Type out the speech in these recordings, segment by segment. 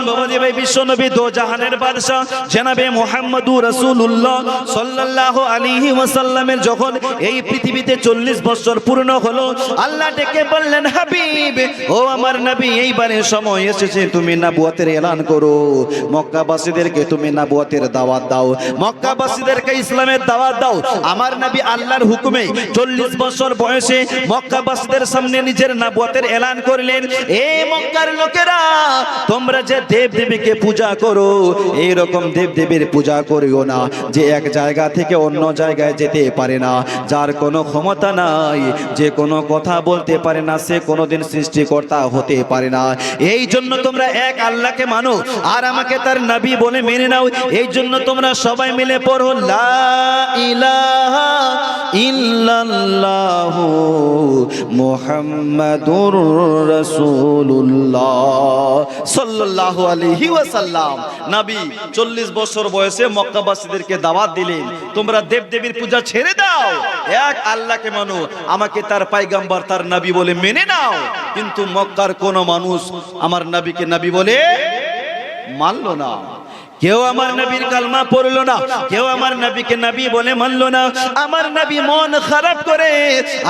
মুসলমান বাবাজি ভাই বিশ্ব নবী দো জাহানের জনাবে রাসূলুল্লাহ সাল্লাল্লাহু আলাইহি ওয়াসাল্লামের যখন এই পৃথিবীতে 40 বছর পূর্ণ হলো, আল্লাহ ডেকে বললেন, হাবিব, ও আমার নবী, এইবারে সময় এসেছে, তুমি নবুয়তের এলান করো। মক্কাবাসীদেরকে তুমি নবুয়তের দাওয়াত দাও। মক্কাবাসীদেরকে ইসলামের দাওয়াত দাও। আমার নবী আল্লাহর হুকুমে 40 বছর বয়সে মক্কাবাসীদের সামনে নিজের নবুয়তের এলান করলেন। এ মক্কার লোকেরা, তোমরা যে দেব দেবীকে পূজা করো। এই রকম দেব দেবীর পূজা করিও না। যে এক জায়গা থেকে অন্য জায়গায় যেতে পারে না। যার কোনো ক্ষমতা নাই, যে কোনো কথা বলতে পারে না, সে কোনোদিন সৃষ্টিকর্তা হতে পারে না। এই জন্য তোমরা এক আল্লাহকে মানো, আর আমাকে তার নবী বলে মেনে নাও। এই জন্য তোমরা সবাই মিলে পড়ো, লা ইলাহা ইল্লাল্লাহু মুহাম্মাদুর রাসূলুল্লাহ সাল্লাল্লাহু আলাইহি ওয়াসাল্লাম। নবী 40 বছর বয়সে মক্কাবাসীদেরকে দাওয়াত দিলেন, তোমরা দেবদেবীর পূজা ছেড়ে দাও। এক আল্লাহকে মানো, আমাকে তার পাইগাম্বার তার নবী বলে মেনে নাও। কিন্তু মক্কার কোন মানুষ আমার নবীকে নবী বলে মানলো না। কেউ আমার নবীর কালমা পড়ল না, কেউ আমার নবীকে নবী বলে মানলো না। আমার নবী মন খারাপ করে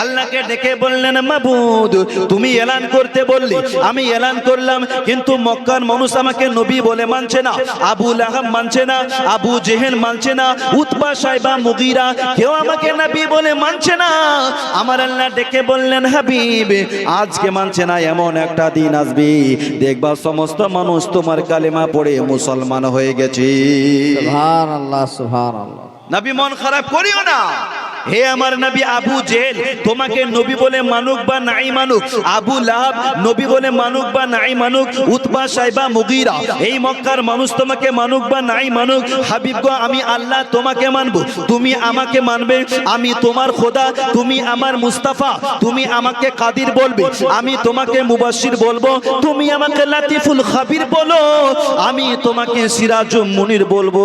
আল্লাহকে ডেকে বললেন, মাবুদ, তুমি এলান করতে বললি, আমি এলান করলাম, কিন্তু মক্কার মানুষ আমাকে নবী বলে মানছে না, আবু লাহাব মানছে না, আবু জেহেল মানছে না, উতবা সাইবা মুগিরা কেউ আমাকে নবী বলে মানছে না। আমার আল্লাহ ডেকে বললেন, হাবিব, আজকে মানছে না, এমন একটা দিন আসবে। দেখবা সমস্ত মানুষ তোমার কালেমা পড়ে মুসলমান হয়ে গেছে। সুবহান আল্লাহ সুবহান আল্লাহ নবী মন খারাপ করিও না। হে আমার নবী আবু জেল তোমাকে নবী বলে মানুক বা নাই মানুক? আবু লাহাব নবী বলে মানুক বা নাই মানুক? উতবা সাইবা মুগিরা, এই মক্কার মানুষ তোমাকে মানুক বা নাই মানুক? হাবিব গো, আমি আল্লাহ তোমাকে মানব। তুমি আমাকে মানবে। আমি তোমার খোদা, তুমি আমার মুস্তাফা, তুমি আমাকে কাদির বলবে। আমি তোমাকে মুবাশির বলব। তুমি আমাকে লাতিফুল খাবির বলো। আমি তোমাকে সিরাজুম মুনির বলব।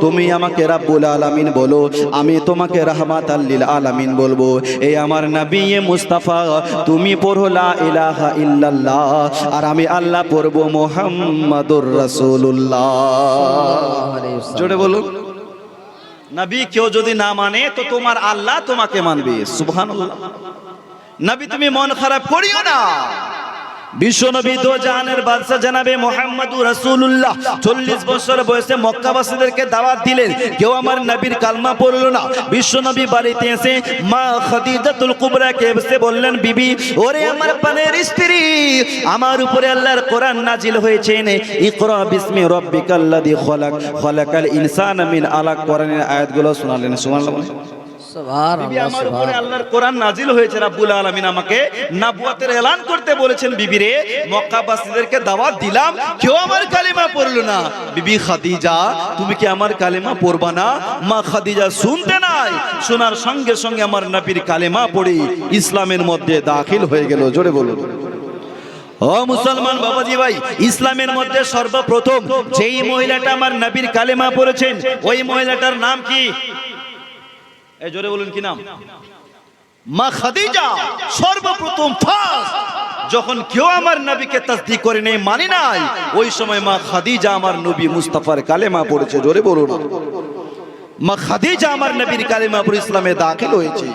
তুমি আমাকে রাব্বুল আলামিন বলো। আমি তোমাকে রাহমাত আল্লিল আলামিন বলব এই আমার নবী মুস্তাফা, তুমি পড়ো লা ইলাহা ইল্লাল্লাহ, আর আমি আল্লাহ পড়ব মুহাম্মাদুর রাসূলুল্লাহ। জোরে বলুন। নবী কেউ যদি না মানে তো তোমার আল্লাহ তোমাকে মানবে। সুবহানাল্লাহ। নবী তুমি মন খারাপ করিও না। বিশ্ব নবী দো জাহানের বাদশা জানাবে মোহাম্মদ রাসূলুল্লাহ। চল্লিশ বছর বয়সে মক্কাবাসীদেরকে দাওয়াত দিলেন। কেউ আমার নবীর কালমা পড়ল না। বিশ্ব নবী বাড়িতে এসে, মা খাদিজাতুল কুবরাকে এসে বললেন, বিবি, ওরে আমার প্রাণের স্ত্রী, আমার উপরে আল্লাহর কোরআন নাজিল হয়েছে ইকরা বিসমি রাব্বিকাল্লাযী খলাক খলাকাল ইনসানা মিন আলাক কোরআনের আয়াতগুলো শোনালেন। সুবহানাল্লাহ সুবহান বিবি আমার উপরে আল্লাহর কোরআন নাজিল হয়েছে রাব্বুল আলামিন আমাকে নবুয়তের এলান করতে বলেছেন বিবিরে মক্কাবাসীদেরকে দাওয়াত দিলাম কেউ আমার কালিমা পড়ল না। বিবি খাদিজা তুমি কি আমার কালিমা পড়বা না? মা খাদিজা শুনতে নাই শোনার সঙ্গে সঙ্গে আমার নবীর কালিমা পড়ি ইসলামের মধ্যে দাখিল হয়ে গেল জোরে বলুন। ও মুসলমান বাবাজি ভাই ইসলামের মধ্যে সর্বপ্রথম যেই মহিলাটা আমার নবীর কালেমা পড়েছেন ওই মহিলাটার নাম কি? এই জোরে বলুন কি নাম? মা খাদিজা সর্বপ্রথম ফার্স্ট যখন কেউ আমার নবীকে তাসদিক করে নেই মানি নাই। ওই সময় মা খাদিজা আমার নবী মুস্তাফার কালেমা পড়েছে জোরে বলুন। মা খাদিজা আমার নবীর কালেমা পড়ে ইসলামে দাখিল হয়েছে।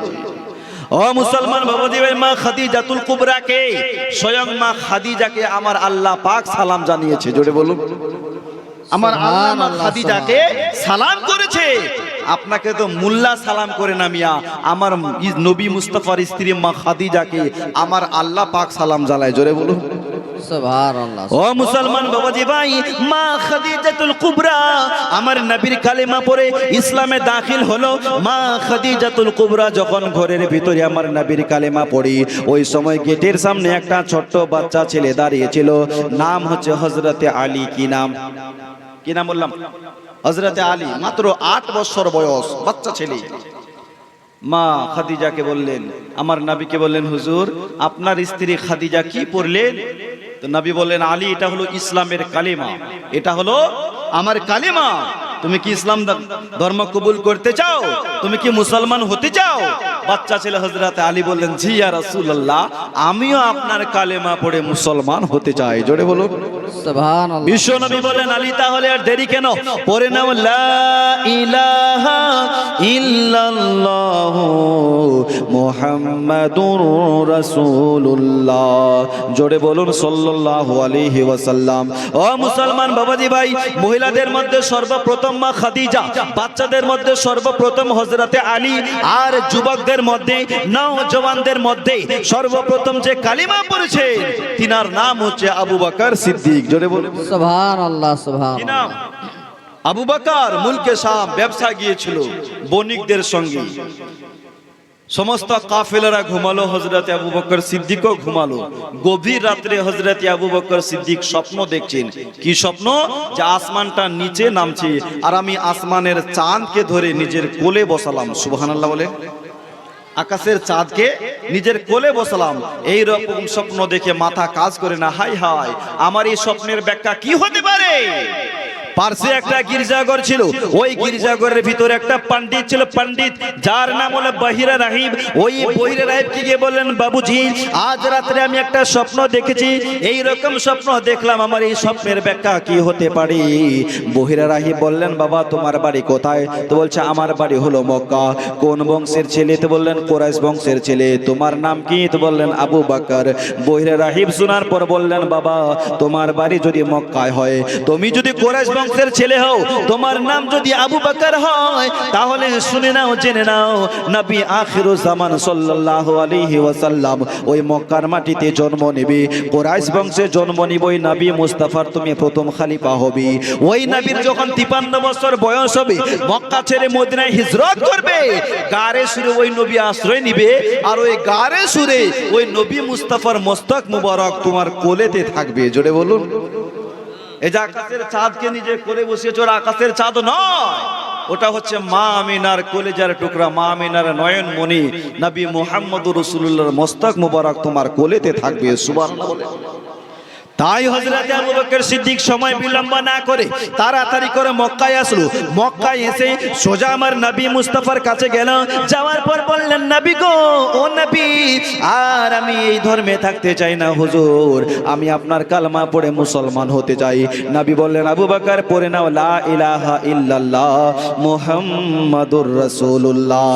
ও মুসলমান বাবাজি ভাই মা খাদিজাতুল কুবরাকে স্বয়ং মা খাদিজাকে আমার আল্লাহ পাক সালাম জানিয়েছে জোরে বলুন। আমার আল্লাহ মা খাদিজাকে সালাম করেছে। আপনাকে তো মুল্লা সালাম করে না মিয়া। আমার নবী মুস্তফার স্ত্রী মা খাদিজাকে আমার আল্লাহ পাক সালাম জ্বালায় জোরে বলুন। ও মুসলমান বাবাজি ভাই মা খাদিজাতুল কুবরা আমার নবীর কালেমা পড়ে ইসলামে দাখিল হলো। মা খাদিজাতুল কুবরা যখন ঘরের ভিতরে আমার নবীর কালেমা পড়ি ওই সময় গেটের সামনে একটা ছোট্ট বাচ্চা ছেলে দাঁড়িয়েছিল নাম হচ্ছে হজরতে আলী কি নাম? কি নাম বললাম? হজরতে আলী, মাত্র আট বছর বয়স, বাচ্চা ছেলে। মা খাদিজাকে বললেন, আমার নবীকে বললেন, হুজুর, আপনার স্ত্রী খাদিজা কি পড়লেন তো নবী বললেন, আলী, এটা হলো ইসলামের কালিমা। এটা হলো আমার কালিমা। তুমি কি ইসলাম ধর্ম কবুল করতে চাও? তুমি কি মুসলমান হতে চাও? বাচ্চা ছেলে হজরত আলী বললেন জি ইয়া রাসূলুল্লাহ আমিও আপনার কালেমা পড়ে মুসলমান হতে চাই। জোরে বলুন। বিশ্বনবী বলেন আলী তাহলে আর দেরি কেন? পড়ে নাও লা ইলাহা ইল্লাল্লাহ মুহাম্মাদুর রাসূলুল্লাহ। জোরে বলুন সাল্লাল্লাহু আলাইহি ওয়াসাল্লাম। ও মুসলমান বাবাজি ভাই মহিলাদের মধ্যে সর্বপ্রথম মা খাদিজা বাচ্চাদের মধ্যে সর্বপ্রথম হযরতে আলী আর যুবকদের মধ্যে নওজওয়ানদের মধ্যে সর্বপ্রথম যে কালিমা পড়েছে তিনার নাম হচ্ছে আবু বকর সিদ্দিক। জোরে বলুন। সুবহান আল্লাহ সুবহান কি নাম? আবু বকর মুলকে শাম ব্যবসা গিয়েছিল বণিকদের সঙ্গে। সমস্ত কাফেলারা ঘুমালো হজরত আবু বকর সিদ্দিকও ঘুমালো। গভীর রাত্রে হজরত আবু বকর সিদ্দিক স্বপ্ন দেখছেন। কি স্বপ্ন? যে আসমানটা নিচে নামছে আর আমি আসমানের চাঁদকে ধরে নিজের কোলে বসালাম। সুবহানাল্লাহ বলে আকাশের চাঁদকে নিজের কোলে বসলাম। এই রকম স্বপ্ন দেখে মাথা কাজ করে না। হাই হাই, আমার এই স্বপ্নের ব্যাখ্যা কি হতে পারে? পার্শ্বে একটা গির্জাঘর ছিল। ওই গির্জাঘরের ভিতরে একটা পণ্ডিত ছিল। পণ্ডিত, যার নাম হলো বহিরা রাহিব। ওই বহিরা রাহিবকে গিয়ে বললেন, বাবুজি, আজ রাত্রে আমি একটা স্বপ্ন দেখেছি। এই রকম স্বপ্ন দেখলাম, আমার এই স্বপ্নের ব্যাখ্যা কি হতে পারে? বহিরা রাহিব বললেন, বাবা, তোমার বাড়ি কোথায়? তো বলছে, আমার বাড়ি হলো মক্কা। কোন বংশের ছেলে? তো বললেন, কোরাইশ বংশের ছেলে। তোমার নাম কি? তো বললেন, আবু বাকর। বহিরা রাহিব শোনার পর বললেন, বাবা, তোমার বাড়ি যদি মক্কায় হয়, তুমি যদি কোরাইশ বংশের ছেলে হও, তোমার নাম যদি আবু বাকর হয়, তাহলে শুনে নাও, জেনে নাও, নবী আখিরু জামান সাল্লাল্লাহু আলাইহি ওয়াসাল্লাম ওই মক্কার মাটিতে জন্ম নেবে, কোরাইশ বংশে জন্ম নিবে, ওই নবী মুস্তাফার তুমি প্রথম খলিফা হবে। ওই নবীর যখন 53 বছর বয়স হবে, মক্কা ছেড়ে মদিনায় হিজরত করবে, গারে সুরে ওই নবী আশ্রয় নিবে, আর ওই গারে সুরে ওই নবী মুস্তাফার মস্তক মুবারক তোমার কোলেতে থাকবে। জোরে বলুন। এই যে আকাশের চাঁদকে নিজে কোলে বসিয়েছে ওর আকাশের চাঁদ নয়। ওটা হচ্ছে মা আমিনার কলেজার টুকরা, মা আমিনার নয়ন মনি নবী মোহাম্মদ রসুল্লাহর মস্তক মুবারক তোমার কোলেতে থাকবে সুবান তাই হজরত আবু বকর সিদ্দিক সময় বিলম্ব না করে তাড়াতাড়ি করে মক্কায় আসলো। মক্কায় এসে সোজা আমার নবী মুস্তাফার কাছে গেল। যাওয়ার পর বললেন, নবী গো, ও নবী, আর আমি এই ধর্মে থাকতে চাই না হুজুর। আমি আপনার কালমা পড়ে মুসলমান হতে চাই। নবী বললেন, আবু বকর, পড়ে নাও, লা ইলাহা ইল্লাল্লাহ, মুহাম্মাদুর রাসূলুল্লাহ।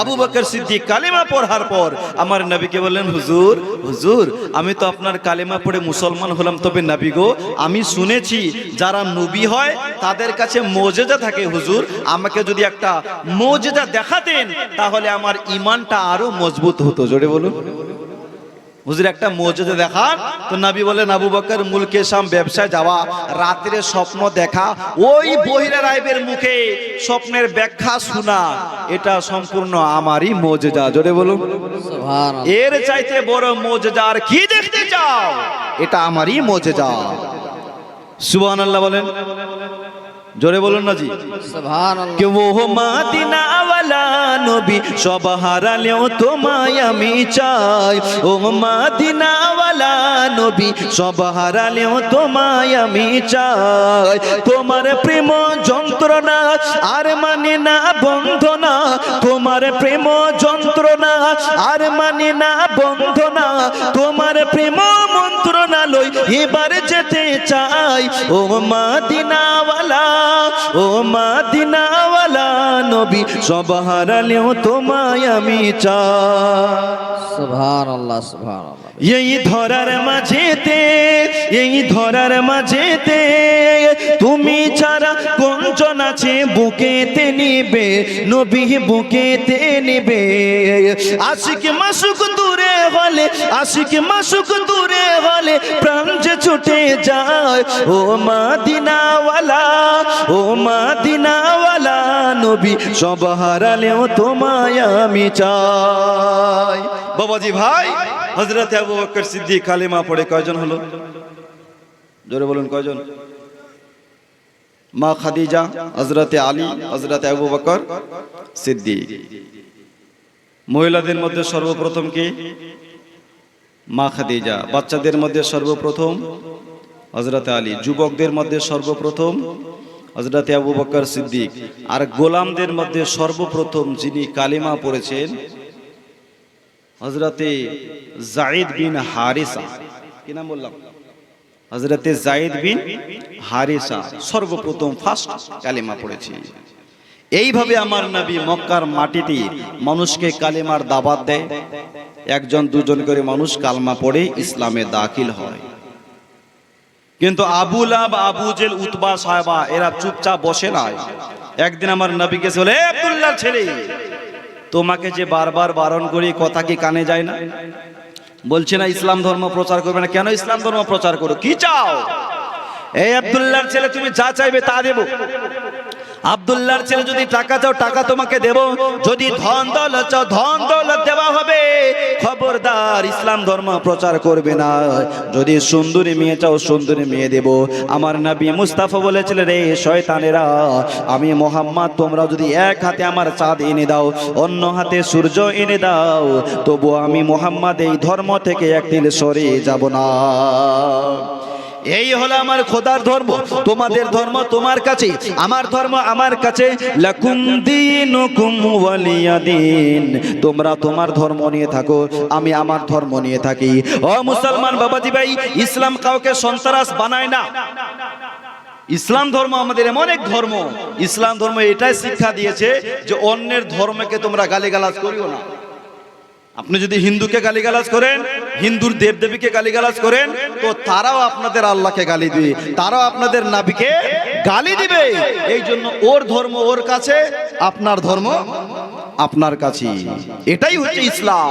আবু বকর সিদ্দিক কালেমা পড়ার পর আমার নবীকে বললেন, হুজুর হুজুর, আমি তো আপনার কালেমা পড়ে মুসলমান হলাম, তবে নাবি গো, আমি শুনেছি যারা নবী হয়, তাদের কাছে মজেদা থাকে হুজুর। আমাকে যদি একটা মজেদা দেখাতেন, তাহলে আমার ইমানটা আরও মজবুত হতো। জোরে বলুন। হুজুর একটা মসজিদে দেখান। তো নবী বলেন আবু বকর মুলকে শাম ব্যবসায় যাওয়া রাত্রে স্বপ্ন দেখা ওই বহিরা রাইবের মুখে স্বপ্নের ব্যাখ্যা শোনা। এটা সম্পূর্ণ আমারই মজেজা। জোরে বলুন। এর চাইতে বড় মজেজা আর কি দেখতে চাও? এটা আমারই মজেজা। সুবহানাল্লাহ বলেন। জোরে বলুন না জি কে ওহ মাদিনা ওয়ালা নবী সব হারালেও তোমায় আমি চাই। ও মাদিনা ওয়ালা নবী সব হারালেও তোমায় আমি চাই। তোমার প্রেম যন্ত্রণা আর মানে না বন্ধনা। তোমার প্রেম যন্ত্রণা আর মানে না বন্ধনা। তোমার প্রেম এবার যেতে চাই। ও মাদিনাওয়ালা ও মাদিনাওয়ালা নবী সব হারালেও তোমায় আমি চাই। এই ধরার মাঝেতে এই ধরার মাঝেতে তুমি ছাড়া কোনজন আছে বুকেতে নিবে নবী বুকেতে নিবে। আশিক মাসুক হলে, আশিক মাসুক দূরে হলে প্রাণ যে ছুটে যায়। ও মাদিনাওয়ালা ও মাদিনাওয়ালা, নবী সব হারালেও তোমায় আমি চাই। বাবাজি ভাই হজরত আবু বকর সিদ্দিক কালিমা পড়ে কয়জন হলো? জোরে বলুন, কয়জন? মা খাদিজা হজরতে আলী হজরতে আবু বকর সিদ্দিক। মহিলাদের মধ্যে সর্বপ্রথম কি? মা খাদিজা, বাচ্চাদের মধ্যে সর্বপ্রথম হজরতে আলী, যুবকদের মধ্যে সর্বপ্রথম হজরত আবু বকর সিদ্দিক আর গোলামদের মধ্যে সর্বপ্রথম যিনি কালিমা পড়েছেন হজরতে জাইদ বিন হারিসা। কি নাম বললাম? হজরতে জাইদ বিন হারিসা সর্বপ্রথম ফার্স্ট কালিমা পড়েছে। এইভাবে আমার নবী মক্কার মাটিতে মানুষকে কালিমার দাবাত দেয়। একজন, দুজন করে মানুষ কালমা পড়ে ইসলামে দাখিল হয়। কিন্তু আবুল আব আবু জেল, উতবা সাহেবা, এরা চুপচাপ বসে নাই। একদিন আমার নবীকে বলে আব্দুল্লাহ ছেলে, তোমাকে যে বারবার বারণ করি, কথা কি কানে যায় না? বলছে, না, ইসলাম ধর্ম প্রচার করবে না। কেন ইসলাম ধর্ম প্রচার করো? কি চাও? এই আব্দুল্লাহর ছেলে, তুমি যা চাইবে তা দেবো। আব্দুল্লাহর ছেলে যদি টাকা চাও, টাকা তোমাকে দেব। যদি ধন দৌলত চাও, ধন দৌলত দেওয়া হবে। খবরদার ইসলাম ধর্ম প্রচার করবে না। যদি সুন্দরী মেয়ে চাও, সুন্দরী মেয়ে দেব। আমার নবী মুস্তাফা বলেছিলেন রে শয়তানেরা, আমি মোহাম্মদ তোমরা যদি এক হাতে আমার চাঁদ এনে দাও, অন্য হাতে সূর্য এনে দাও তবু আমি মোহাম্মদ এই ধর্ম থেকে একদিন সরে যাব না। এই হলো আমার খোদার ধর্ম। তোমাদের ধর্ম তোমার কাছে। আমার ধর্ম আমার কাছে। লাকুম দীনুকুম ওয়ালিয়া দিন। তোমরা তোমার ধর্ম নিয়ে থাকো, আমি আমার ধর্ম নিয়ে থাকি। ও মুসলমান বাবাজি ভাই, ইসলাম কাউকে সন্ত্রাস বানায় না। ইসলাম ধর্ম আমাদের এমন এক ধর্ম। ইসলাম ধর্ম এটাই শিক্ষা দিয়েছে যে অন্যের ধর্মকে তোমরা গালিগালাজ করিও না। আপনি যদি হিন্দুকে গালিগালাজ করেন, হিন্দুর দেবদেবীকে গালিগালাজ করেন, তো তারাও আপনাদের আল্লাহকে গালি দিবে। তারাও আপনাদের নাবিকে গালি দিবে। এই জন্য ওর ধর্ম ওর কাছে, আপনার ধর্ম আপনার কাছে এটাই হচ্ছে ইসলাম।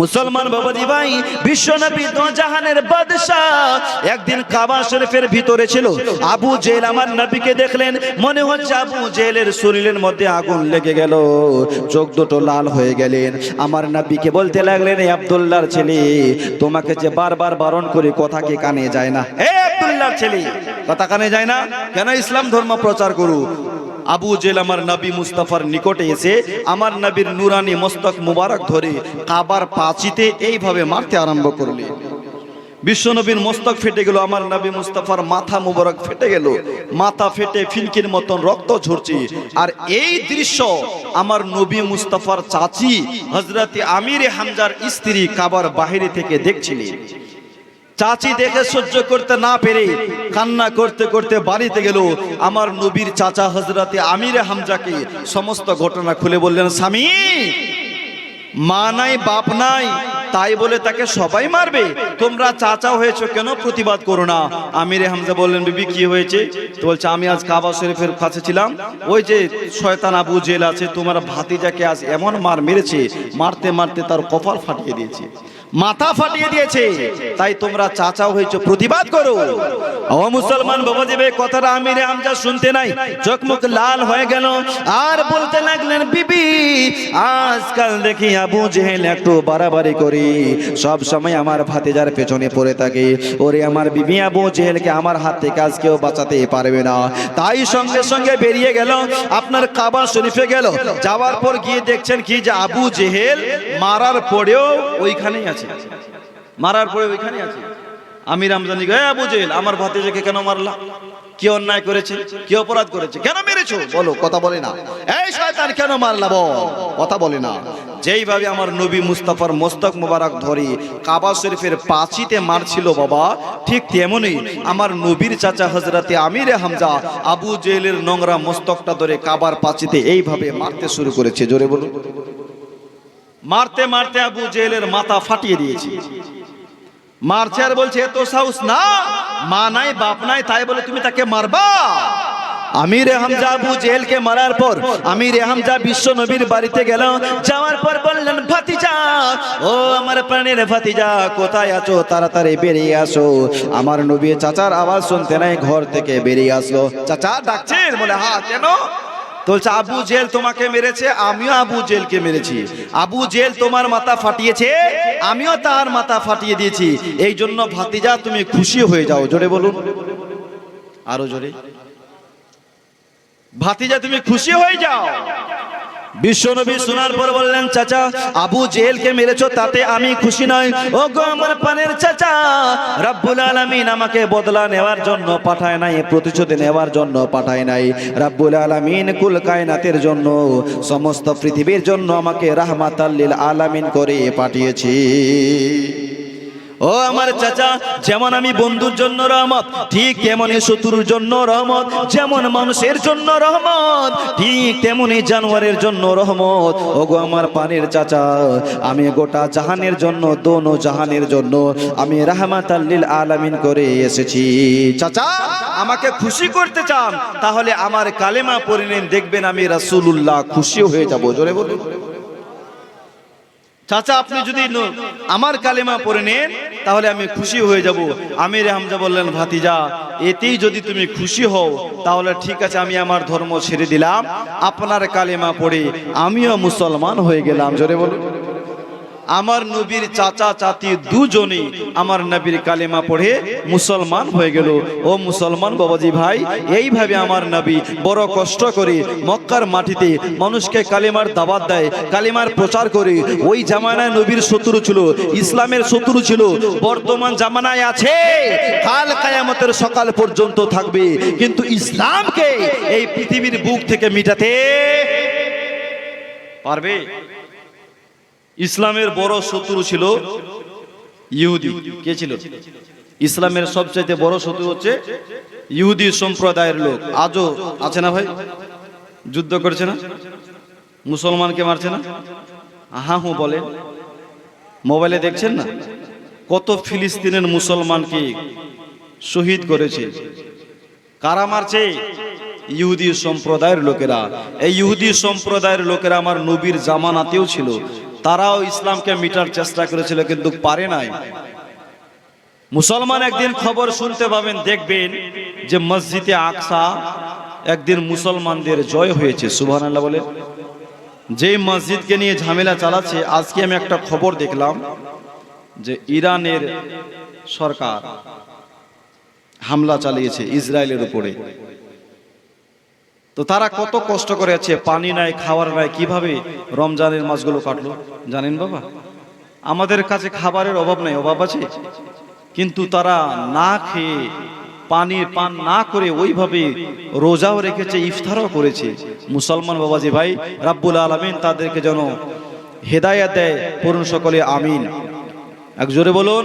মুসলমান বাবাজি ভাই, বিশ্বনবী দো জাহানের বাদশাহ একদিন কাবা শরীফের ভিতরে ছিল। আবু জেল আমার নবীকে দেখলেন, মনে হচ্ছে আবু জেলের শরীরের মধ্যে আগুন লেগে গেল। চোখ দুটো লাল হয়ে গেলেন। আমার নবীকে বলতে লাগলেন আব্দুল্লাহর ছেলে, তোমাকে যে বারবার বারণ করে, কথা কি কানে যায় না? এ আব্দুল্লাহর ছেলে, কথা কানে যায় না? কেন ইসলাম ধর্ম প্রচার করু? আবু জেল আমার নবী মুস্তাফার নিকটে এসে আমার নবীর নুরানি মস্তক মুবারক ধরে কাবার পাচিতে এইভাবে মারতে আরম্ভ করলে। বিশ্বনবীর মস্তক ফেটে গেল, আমার নবী মুস্তাফার মাথা মুবারক ফেটে গেল। মাথা ফেটে ফিনকির মতন রক্ত ঝরছে। আর এই দৃশ্য আমার নবী মুস্তাফার চাচি হজরতে আমির হামজার স্ত্রী কাবার বাহিরে থেকে দেখছিলেন। চাচি দেখে সহ্য করতে না পেরে কান্না করতে করতে বাড়িতে গেল। আমার নবীর চাচা হজরতে আমিরে হামজাকে সমস্ত ঘটনা খুলে বললেন, স্বামী, মা নাই, বাপ নাই, তাই বলে তাকে সবাই মারবে। তোমরা চাচা হয়েছো কেন প্রতিবাদ করো না? আমিরে হামজা বললেন, বিবি, কি হয়েছে? তো বলছে, আমি আজ কাবা শরীফের কাছে ছিলাম। ওই যে শয়তান আবু জেল আছে, তোমার ভাতিজাকে আজ এমন মার মেরেছে, মারতে মারতে তার কপাল ফাটিয়ে দিয়েছে। মাথা ফাটিয়ে দিয়েছে। তাই তোমরা চাচাও হয়েছো, প্রতিবাদ করো। ও মুসলমান বাবা দেবে কথাটা আমিরে আমজা শুনতে নাই। চোখ মুখ লাল হয়ে গেল। আর বলতে লাগলেন, বিবি, আজকাল দেখি আবু জেহেল একটু বাড়াবাড়ি করি। সব সময় আমার ভাতিজার পেছনে পড়ে থাকে। ওরে আমার বিবি আবু জেহেলকে আমার হাত থেকে আজ কেউ বাঁচাতে পারবে না। তাই সঙ্গে সঙ্গে বেরিয়ে গেল, আপনার কাবা শরীফে গেল। যাওয়ার পর গিয়ে দেখছেন কি যে আবু জেহেল মারার পরেও ওইখানেই আছে। মারার পরে ওইখানে আছে। আমি রামজানি গে জেহেল আমার ভাতিজাকে কেন মারলা? কি অন্যায় করেছে? কি অপরাধ করেছে? কেন মেরেছো? বলো কথা বলে না। এই শয়তান কেন মারলা বল? কথা বলে না। যেইভাবে আমার নবী মুস্তাফার মস্তক মোবারক ধরে কাবা শরীফের পাঁচিতে মারছিল বাবা ঠিক তেমনই আমার নবীর চাচা হজরতে আমিরে হামজা আবু জেলের নোংরা মস্তকটা ধরে কাবার পাঁচিতে এইভাবে মারতে শুরু করেছে। জোরে বলুন। মারতে মারতে আবু জেলের মাথা ফাটিয়ে দিয়েছে। মারছে আর বলছে এত সাহস না, মা নাই, বাপ নাই, তাই বলে তুমি তাকে মারবা? আমির হামজা আবু জেলকে মারার পর আমির হামজা বিশ্ব নবীর বাড়িতে গেল। যাওয়ার পর বললেন, ভাতিজা, ও আমার প্রাণের ভাতিজা, কোথায় আছো? তাড়াতাড়ি বেরিয়ে আসো। আমার নবী চাচার আওয়াজ শুনতে নাই, ঘর থেকে বেরিয়ে আসলো। চাচা ডাকছেন, বলে, হা, কেন? তো বলছে, আবু জেল তোমাকে মেরেছে, আমিও আবু জেলকে মেরেছি। আবু জেল তোমার মাথা ফাটিয়েছে, আমিও তার মাথা ফাটিয়ে দিয়েছি। এই জন্য ভাতিজা, তুমি খুশি হয়ে যাও। জোরে বলুন। আরও জোরে। ভাতিজা, তুমি খুশি হয়ে যাও। বিশ্বনবী শোনার পর বললেন, চাচা, আবু জেলকে মেরেছ, তাতে আমি খুশি নই। ও গো আমার পানের চাচা, রাব্বুল আলামিন আমাকে বদলা নেওয়ার জন্য পাঠায় নাই, প্রতিশোধ নেওয়ার জন্য পাঠায় নাই। রাব্বুল আলামিন কুল কায়নাতের জন্য, সমস্ত পৃথিবীর জন্য আমাকে রাহমাতাল্লিল আলামিন করে পাঠিয়েছি। ও আমার চাচা, যেমন আমি বন্ধুর জন্য রহমত, ঠিক তেমনই শত্রুর জন্য রহমত, যেমন মানুষের জন্য রহমত, ঠিক তেমনই জানোয়ারের জন্য রহমত। ও গো আমার পানের চাচা, আমি গোটা জাহানের জন্য, দোনো জাহানের জন্য, আমি রাহমাত আল্লিল আলামিন করে এসেছি। চাচা, আমাকে খুশি করতে চান, তাহলে আমার কালেমা পড়ে নিন, দেখবেন আমি রাসূলুল্লাহ খুশি হয়ে যাব। জোরে বলুন। চাচা, আপনি যদি আমার কালেমা পড়ে নেন, তাহলে আমি খুশি হয়ে যাব। আমির হামজা বললেন, ভাতিজা, এতেই যদি তুমি খুশি হও, তাহলে ঠিক আছে, আমি আমার ধর্ম ছেড়ে দিলাম। আপনার কালেমা পড়ে আমিও মুসলমান হয়ে গেলাম। জোরে বলুন। আমার নবীর চাচা, চাচি দুজনেই আমার নবীর কালেমা পড়ে মুসলমান হয়ে গেল। ও মুসলমান বাবাজি ভাই, এইভাবে আমার নবী বড় কষ্ট করে মক্কার মাটিতে মানুষকে কালেমার দাবাত দেয়, কালেমার প্রচার করে। ওই জামানায় নবীর শত্রু ছিল, ইসলামের শত্রু ছিল, বর্তমান জামানায় আছে। কাল কায়ামতের সকাল পর্যন্ত থাকবে। কিন্তু ইসলামকে এই পৃথিবীর বুক থেকে মিটাতে পারবে? ইসলামের বড় শত্রু ছিল ইহুদি। কে ছিল? ইসলামের সবচাইতে বড় শত্রু হচ্ছে ইহুদি সম্প্রদায়ের লোক। আজও আছে না ভাই? যুদ্ধ করছে না? মুসলমানকে মারছে না? হা হু বলেন মোবাইলে দেখছেন না? কত ফিলিস্তিনের মুসলমানকে শহীদ করেছে। কারা মারছে? ইহুদি সম্প্রদায়ের লোকেরা। এই ইহুদি সম্প্রদায়ের লোকেরা আমার নবীর জামানাতেও ছিল। তারাও ইসলামকে মিটার চেষ্টা করেছিল, কিন্তু পারে নাই। মুসলমান একদিন খবর শুনতে পাবেন, দেখবেন যে মসজিদে আকসা একদিন মুসলমানদের জয় হয়েছে। সুবহান আল্লাহ বলে যে মসজিদকে নিয়ে ঝামেলা চালাচ্ছে, আজকে আমি একটা খবর দেখলাম যে ইরানের সরকার হামলা চালিয়েছে ইসরায়েলের উপরে। তো তারা কত কষ্ট করে আছে, পানি নাই খাওয়ার নাই, কীভাবে রমজানের মাসগুলো কাটলো? জানেন বাবা? আমাদের কাছে খাবারের অভাব নাই, অভাব আছে। কিন্তু তারা না খেয়ে পানির পান না করে ওইভাবে রোজাও রেখেছে, ইফতারও করেছে। মুসলমান বাবাজি ভাই, রাব্বুল আলমিন তাদেরকে যেন হেদায়াত দেয় পূর্ণ সকলে, আমিন। এক জোরে বলুন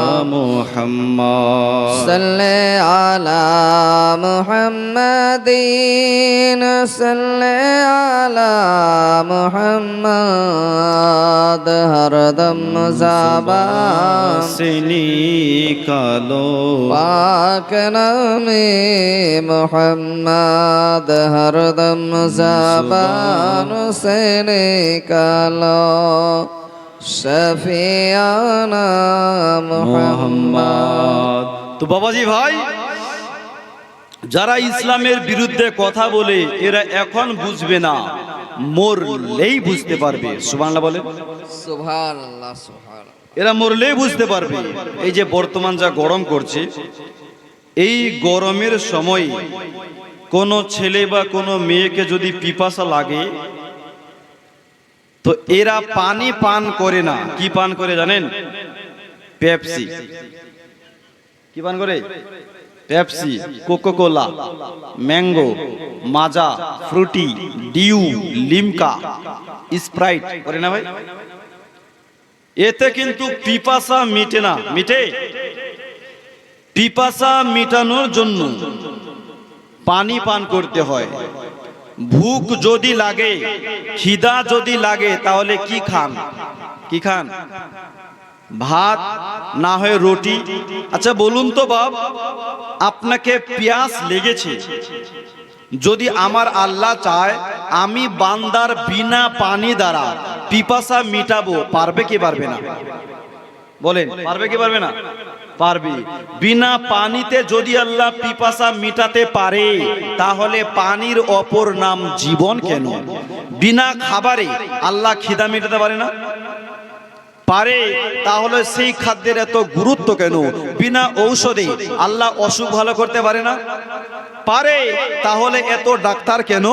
মোহাম্মদ صل على محمد صل على محمد হরদম জাবান সিনি কালো পাক নামে মোহাম্মদ হরদম জাবান সেনে কালো মোহাম্মদ। তো বাবাজি ভাই যারা ইসলামের বিরুদ্ধে কথা বলে এরা এখন বুঝবে না মরলেই বুঝতে পারবে। সুবহানাল্লাহ বলে সুবহানাল্লাহ সুবহানাল্লাহ। এরা মরলেই বুঝতে পারবে। এই যে বর্তমান যা গরম করছে এই গরমের সময় কোনো ছেলে বা কোনো মেয়েকে যদি পিপাসা লাগে তো এরা পানি পান করে না। কি পান করে জানেন? পেপসি। কি পান করে? পেপসি, কোকোকোলা, ম্যাঙ্গো, মাজা, ফ্রুটি, ডিউ, লিমকা, স্প্রাইট। করে না ভাই? এতে কিন্তু পিপাসা মিটে না। মিটে? পিপাসা মিটানোর জন্য পানি পান করতে হয়। ভুক যদি লাগে, খিদা যদি লাগে, তাহলে কি খান? কি খান? ভাত, না হয় রুটি? আচ্ছা বলুন তো বাপ, আপনাকে পেঁয়াজ লেগেছে। যদি আমার আল্লাহ চায়, আমি বান্দার বিনা পানি দ্বারা পিপাসা মিটাবো, পারবে কি পারবে না? বলেন, পারবে কি পারবে না? পারবে। বিনা পানিতে যদি আল্লাহ পিপাসা মিটাতে পারে, তাহলে পানির অপর নাম জীবন কেন? বিনা খাবারে আল্লাহ খিদা মেটাতে পারে না? পারে, তাহলে সেই খাদ্যের এত গুরুত্ব কেন? বিনা ঔষধে আল্লাহ অসুখ ভালো করতে পারে না? পারে, তাহলে এত ডাক্তার কেন?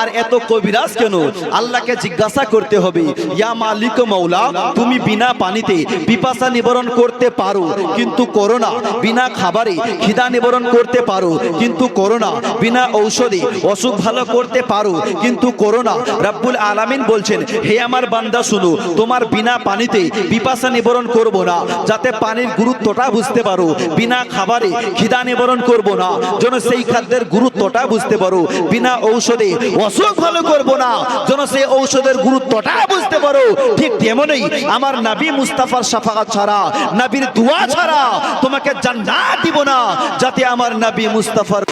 আর এত কবিরাজ কেন? আল্লাহকে জিজ্ঞাসা করতে হবে, ইয়া মালিক মৌলা তুমি বিনা পানিতে পিপাসা নিবারণ করতে পারো, কিন্তু করোনা, বিনা খাবারে খিদা নিবারণ করতে পারো, কিন্তু করোনা, বিনা ঔষধে অসুখ ভালো করতে পারো, কিন্তু করোনা, রাব্বুল আলামিন বলছেন, হে আমার বান্দা, শুনো, তোমার বিনা পানিতে পিপাসা নিবারণ করব না, যাতে পানির গুরুত্বটা বুঝতে পারো, বিনা খাবারে খিদা নিবারণ করব না, যেন সেই খাদ্যের গুরুত্বটা বুঝতে পারো, বিনা ঔষধে অসুখ ভালো করব না, যেন সেই ঔষধের গুরুত্বটা বুঝতে পারো। ঠিক তেমনই আমার নাবি মুস্তাফার সাফাত ছাড়া নাবির দোয়া ছাড়া তোমাকে জান্নাত দিব না যাতে আমার নবী মুস্তাফার